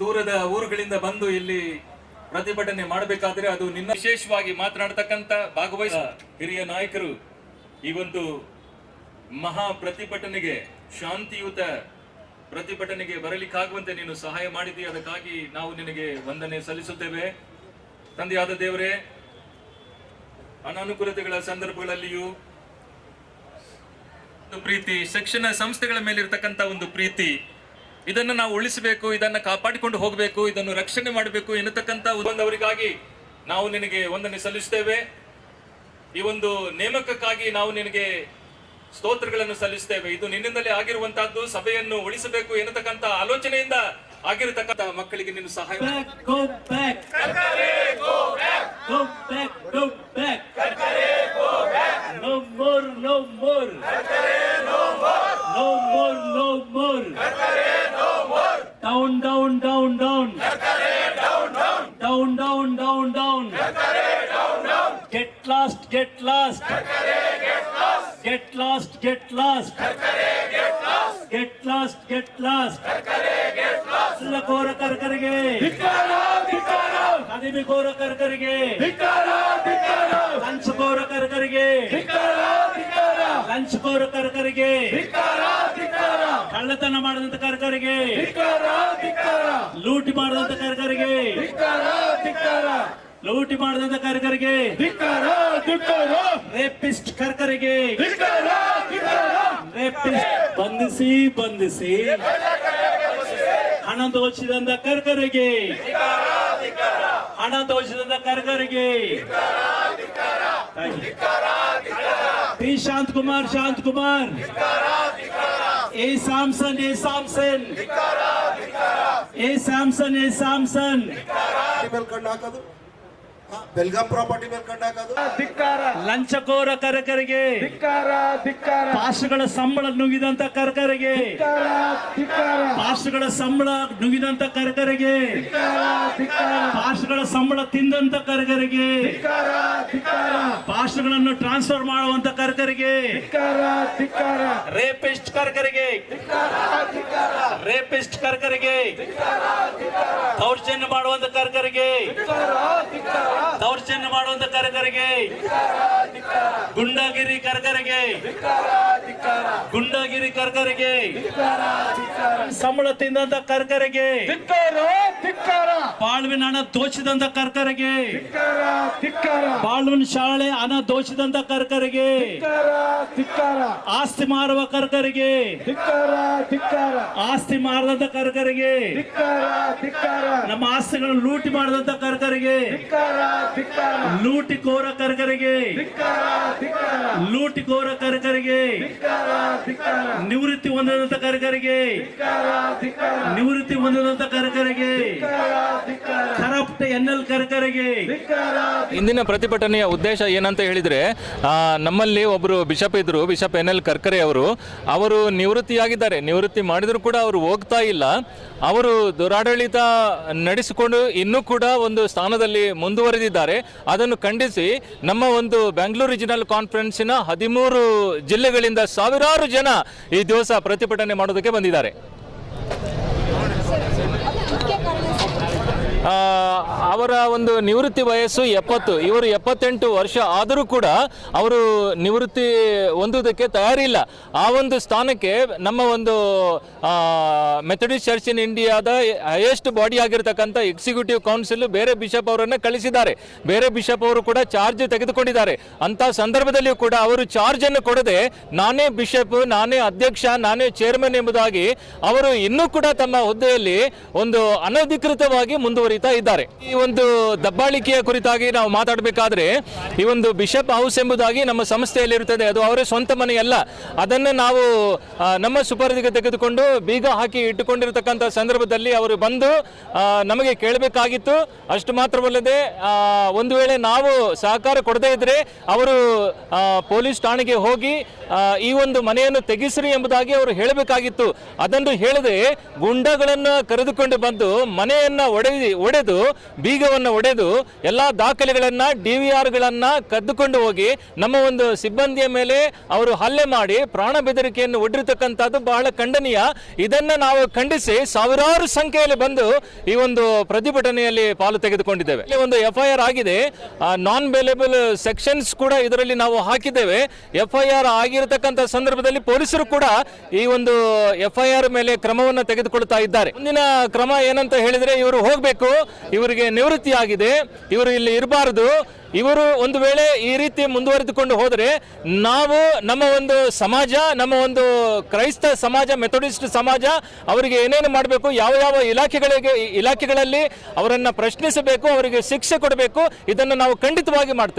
ದೂರದ ಊರುಗಳಿಂದ ಬಂದು ಇಲ್ಲಿ ಪ್ರತಿಭಟನೆ ಮಾಡಬೇಕಾದ್ರೆ ಅದು ನಿನ್ನ ವಿಶೇಷವಾಗಿ ಮಾತನಾಡತಕ್ಕಂತ ಭಾಗವಹಿಸ ಹಿರಿಯ ನಾಯಕರು ಈ ಒಂದು ಮಹಾ ಪ್ರತಿಭಟನೆಗೆ, ಶಾಂತಿಯುತ ಪ್ರತಿಭಟನೆಗೆ ಬರಲಿಕ್ಕಾಗುವಂತೆ ನೀನು ಸಹಾಯ ಮಾಡಿದಿ ಅದಕ್ಕಾಗಿ ನಾವು ನಿನಗೆ ವಂದನೆ ಸಲ್ಲಿಸುತ್ತೇವೆ. ತಂದೆಯಾದ ದೇವರೇ, ಅನಾನುಕೂಲತೆಗಳ ಸಂದರ್ಭಗಳಲ್ಲಿಯೂ ಪ್ರೀತಿ, ಶಿಕ್ಷಣ ಸಂಸ್ಥೆಗಳ ಮೇಲಿರ್ತಕ್ಕಂಥ ಒಂದು ಪ್ರೀತಿ ಇದನ್ನು ನಾವು ಉಳಿಸಬೇಕು ಇದನ್ನು ಕಾಪಾಡಿಕೊಂಡು ಹೋಗಬೇಕು ಇದನ್ನು ರಕ್ಷಣೆ ಮಾಡಬೇಕು ಎನ್ನುತಕ್ಕಂಥ ಒಂದವರಿಗಾಗಿ ನಾವು ನಿನಗೆ ವಂದನೆ ಸಲ್ಲಿಸ್ತೇವೆ ಈ ಒಂದು ನೇಮಕಕ್ಕಾಗಿ ನಾವು ನಿನಗೆ ಸ್ತೋತ್ರಗಳನ್ನು ಸಲ್ಲಿಸ್ತೇವೆ ಇದು ನಿನ್ನಿಂದಲೇ ಆಗಿರುವಂತಹದ್ದು ಸಭೆಯನ್ನು ಉಳಿಸಬೇಕು ಎನ್ನತಕ್ಕಂಥ ಆಲೋಚನೆಯಿಂದ ಆಗಿರತಕ್ಕಂಥ ಮಕ್ಕಳಿಗೆ ನೀನು ಸಹಾಯ. No more, no more. down, down, down, down. Dakare, down, down. Get lost, get lost. Dakare, get lost. Get lost, get lost. Dakare, get lost. Get lost, get lost. Dakare, get lost. लकोर कर करके. धिकारा, धिकारा. खादी भी core कर करके. धिकारा, धिकारा. Lunch core कर करके. धिकारा, धिकारा. Lunch core कर करके. धिकारा. ಕಳ್ಳತನ ಮಾಡಿದಂತ ಕಾರ್ಕರಿಗೆ. ಲೂಟಿ ಮಾಡಿದಂತ ಕಾರ್ಕರಿಗೆ. ಲೂಟಿ ಮಾಡಿದಂತ ಕಾರ್ಕರಿಗೆ. ರೇಪಿಸ್ಟ್ ಕರ್ಕರಿಗೆ. ರೇಪಿಸ್ಟ್ ಬಂಧಿಸಿ ಬಂಧಿಸಿ. ಹಣ ದೋಚಿದಂತ ಕರ್ಕರಿಗೆ. ಹಣ ದೋಚಿದಂತ ಕರ್ಕರಿಗೆ. Shanth Kumar Shanth Kumar A Samson A Samson. A Samson A Samson. ಮೇಲೆ ಕಂಡು ಹಾಕೋದು. ಬೆಲ್ಗಾಂ ಪ್ರಾಪರ್ಟಿ ಮೇಲೆ ಕಂಡು ಹಾಕೋದು. ಲಂಚಕೋರ ಕರಕರಿಗೆ. ಧಿಕ್ಕಾರ ಧಿಕ್ಕಾರ. ಪಾಸ್ಗಳ ಸಂಬಳ ನುಗಿದಂತ ಕರ್ಕರಿಗೆ. ಪಾಸ್ಗಳ ಸಂಬಳ ನುಗಿದಂತ ಕರ್ಕರಿಗೆ. ಪಾಸ್ಗಳ ಸಂಬಳ ತಿಂದಂತ ಕರ್ಕರಿಗೆ. ಪಾಸ್ಗಳನ್ನು ಟ್ರಾನ್ಸ್ಫರ್ ಮಾಡುವಂತ ಕರ್ಕರಿಗೆ. ರೇಪಿಸ್ಟ್ ಕರ್ಕರಿಗೆ. ರೇಪಿಸ್ಟ್ ಕರ್ಕರಿಗೆ. ದೌರ್ಜನ್ಯ ಮಾಡುವಂತ ಕರ್ಕರಿಗೆ. ಕರ್ಕರಿಗೆ ಗುಂಡಗಿರಿ ಕರ್ಕರಿಗೆ ಗುಂಡಾಗಿರಿ ಕರ್ಕರಿಗೆ. ಸಂಬಳ ತಿಂದಂತ ಕರ್ಕರಿಗೆ. ಬಾಳ್ವಿನ ಹಣ ದೋಚಿದಂತ ಕರ್ಕರಿಗೆ. ಬಾಳ್ವಿನ ಶಾಲೆ ಹಣ ದೋಷದಂತ ಕರ್ಕರಿಗೆ. ಆಸ್ತಿ ಮಾರುವ ಕರ್ಕರಿಗೆ. ಆಸ್ತಿ ಮಾರದಂತ ಕರ್ಕರಿಗೆ. ನಮ್ಮ ಆಸ್ತಿಗಳನ್ನು ಲೂಟಿ ಮಾಡದಂತ ಕರ್ಕರಿಗೆ. ಲೂಟಿ ಕೋರ ಕರ್ಕರಿಗೆ. ಲೂಟಿ ಕೋರ ಕರ್ಕರಿಗೆ. ನಿವೃತ್ತಿ ಹೊಂದಿದಂತ ಕಾರ್ಯಕರಿಗೆ. ನಿವೃತ್ತಿ ಹೊಂದಿದಂತ ಕಾರ್ಯಕರಿಗೆ. ಕರಪ್ಟ್ ಎನ್ ಎಲ್ ಕಾರ್ಯಕರಿಗೆ. ಇಂದಿನ ಪ್ರತಿಭಟನೆಯ ಉದ್ದೇಶ ಏನಂತ ಹೇಳಿದ್ರೆ ನಮ್ಮಲ್ಲಿ ಒಬ್ಬರು ಬಿಷಪ್ ಇದ್ರು, ಬಿಷಪ್ ಎನ್ ಎಲ್ ಕರ್ಕರೆ ಅವರು. ಅವರು ನಿವೃತ್ತಿಯಾಗಿದ್ದಾರೆ. ನಿವೃತ್ತಿ ಮಾಡಿದ್ರು ಕೂಡ ಅವರು ಹೋಗ್ತಾ ಇಲ್ಲ. ಅವರು ದುರಾಡಳಿತ ನಡೆಸಿಕೊಂಡು ಇನ್ನೂ ಕೂಡ ಒಂದು ಸ್ಥಾನದಲ್ಲಿ ಮುಂದುವರೆದಿದ್ದಾರೆ. ಅದನ್ನು ಖಂಡಿಸಿ ನಮ್ಮ ಒಂದು ಬೆಂಗಳೂರು ರಿಜಿನಲ್ ಕಾನ್ಫರೆನ್ಸಿನ ಹದಿಮೂರು ಜಿಲ್ಲೆಗಳಿಂದ ಸಾವಿರಾರು ಜನ ಈ ದಿವಸ ಪ್ರತಿಭಟನೆ ಮಾಡೋದಕ್ಕೆ ಬಂದಿದ್ದಾರೆ. ಅವರ ಒಂದು ನಿವೃತ್ತಿ ವಯಸ್ಸು ಎಪ್ಪತ್ತು. ಇವರು ಎಪ್ಪತ್ತೆಂಟು ವರ್ಷ ಆದರೂ ಕೂಡ ಅವರು ನಿವೃತ್ತಿ ಹೊಂದುವುದಕ್ಕೆ ತಯಾರಿಲ್ಲ. ಆ ಒಂದು ಸ್ಥಾನಕ್ಕೆ ನಮ್ಮ ಒಂದು ಮೆಥಡಿಸ್ಟ್ ಚರ್ಚ್ ಇನ್ ಇಂಡಿಯಾದ ಹೈಯೆಸ್ಟ್ ಬಾಡಿ ಆಗಿರ್ತಕ್ಕಂಥ ಎಕ್ಸಿಕ್ಯೂಟಿವ್ ಕೌನ್ಸಿಲ್ ಬೇರೆ ಬಿಷಪ್ ಅವರನ್ನು ಕಳಿಸಿದ್ದಾರೆ. ಬೇರೆ ಬಿಷಪ್ ಅವರು ಕೂಡ ಚಾರ್ಜ್ ತೆಗೆದುಕೊಂಡಿದ್ದಾರೆ. ಅಂತ ಸಂದರ್ಭದಲ್ಲಿಯೂ ಕೂಡ ಅವರು ಚಾರ್ಜ್ ಅನ್ನು ಕೊಡದೆ ನಾನೇ ಬಿಷಪ್ ನಾನೇ ಅಧ್ಯಕ್ಷ, ನಾನೇ ಚೇರ್ಮನ್ ಎಂಬುದಾಗಿ ಅವರು ಇನ್ನೂ ಕೂಡ ತಮ್ಮ ಹುದ್ದೆಯಲ್ಲಿ ಒಂದು ಅನಧಿಕೃತವಾಗಿ ಮುಂದುವರಿತಾ ಇದ್ದಾರೆ. ಈ ಒಂದು ದಬ್ಬಾಳಿಕೆಯ ಕುರಿತಾಗಿ ನಾವು ಮಾತಾಡಬೇಕಾದ್ರೆ, ಈ ಒಂದು ಬಿಷಪ್ ಹೌಸ್ ಎಂಬುದಾಗಿ ನಮ್ಮ ಸಂಸ್ಥೆಯಲ್ಲಿರುತ್ತದೆ. ಅದು ಅವರ ಸ್ವಂತ ಮನೆಯಲ್ಲ. ಅದನ್ನು ನಾವು ನಮ್ಮ ಸುಪರ್ದಿಗೆ ತೆಗೆದುಕೊಂಡು ಬೀಗ ಹಾಕಿ ಇಟ್ಟುಕೊಂಡಿರತಕ್ಕಂಥ ಸಂದರ್ಭದಲ್ಲಿ ಅವರು ಬಂದು ನಮಗೆ ಕೇಳಬೇಕಾಗಿತ್ತು. ಅಷ್ಟು ಮಾತ್ರವಲ್ಲದೆ ಒಂದು ವೇಳೆ ನಾವು ಸಹಕಾರ ಕೊಡದೇ ಇದ್ರೆ ಅವರು ಪೊಲೀಸ್ ಠಾಣೆಗೆ ಹೋಗಿ ಈ ಒಂದು ಮನೆಯನ್ನು ತೆಗೆಸಿರಿ ಎಂಬುದಾಗಿ ಅವರು ಹೇಳಬೇಕಾಗಿತ್ತು. ಅದನ್ನು ಹೇಳದೆ ಗುಂಡಗಳನ್ನು ಕರೆದುಕೊಂಡು ಬಂದು ಮನೆಯನ್ನ ಒಡೆದಿ ಒಡೆದು, ಬೀಗವನ್ನು ಒಡೆದು ಎಲ್ಲ ದಾಖಲೆಗಳನ್ನ, ಡಿ ವಿ ಆರ್ಗಳನ್ನು ಕದ್ದುಕೊಂಡು ಹೋಗಿ ನಮ್ಮ ಒಂದು ಸಿಬ್ಬಂದಿಯ ಮೇಲೆ ಅವರು ಹಲ್ಲೆ ಮಾಡಿ ಪ್ರಾಣ ಬೆದರಿಕೆಯನ್ನು ಒಡ್ಡಿರ್ತಕ್ಕಂಥದ್ದು ಬಹಳ ಖಂಡನೀಯ. ಇದನ್ನ ನಾವು ಖಂಡಿಸಿ ಸಾವಿರಾರು ಸಂಖ್ಯೆಯಲ್ಲಿ ಬಂದು ಈ ಒಂದು ಪ್ರತಿಭಟನೆಯಲ್ಲಿ ಪಾಲು ತೆಗೆದುಕೊಂಡಿದ್ದೇವೆ. ಇಲ್ಲಿ ಒಂದು ಎಫ್ ಐ ಆರ್ ಆಗಿದೆ. ನಾನ್ ಬೇಲೇಬಲ್ ಸೆಕ್ಷನ್ಸ್ ಕೂಡ ಇದರಲ್ಲಿ ನಾವು ಹಾಕಿದ್ದೇವೆ. ಎಫ್ ಐ ಆರ್ ಆಗಿರತಕ್ಕಂಥ ಸಂದರ್ಭದಲ್ಲಿ ಪೊಲೀಸರು ಕೂಡ ಈ ಒಂದು ಎಫ್ ಐ ಆರ್ ಮೇಲೆ ಕ್ರಮವನ್ನು ತೆಗೆದುಕೊಳ್ತಾ ಇದ್ದಾರೆ. ಮುಂದಿನ ಕ್ರಮ ಏನಂತ ಹೇಳಿದ್ರೆ ಇವರು ಹೋಗಬೇಕು. ಇವರಿಗೆ ನಿವೃತ್ತಿಯಾಗಿದೆ. ಇವರು ಇಲ್ಲಿ ಇರಬಾರದು. ಇವರು ಒಂದು ವೇಳೆ ಈ ರೀತಿ ಮುಂದುವರೆದುಕೊಂಡು ಹೋದರೆ ನಾವು ನಮ್ಮ ಒಂದು ಸಮಾಜ, ನಮ್ಮ ಒಂದು ಕ್ರೈಸ್ತ ಸಮಾಜ, ಮೆಥೋಡಿಸ್ಟ್ ಸಮಾಜ ಅವರಿಗೆ ಏನೇನು ಮಾಡಬೇಕು, ಯಾವ ಯಾವ ಇಲಾಖೆಗಳಿಗೆ, ಇಲಾಖೆಗಳಲ್ಲಿ ಅವರನ್ನು ಪ್ರಶ್ನಿಸಬೇಕು, ಅವರಿಗೆ ಶಿಕ್ಷೆ ಕೊಡಬೇಕು, ಇದನ್ನು ನಾವು ಖಂಡಿತವಾಗಿ ಮಾಡ್ತೇವೆ.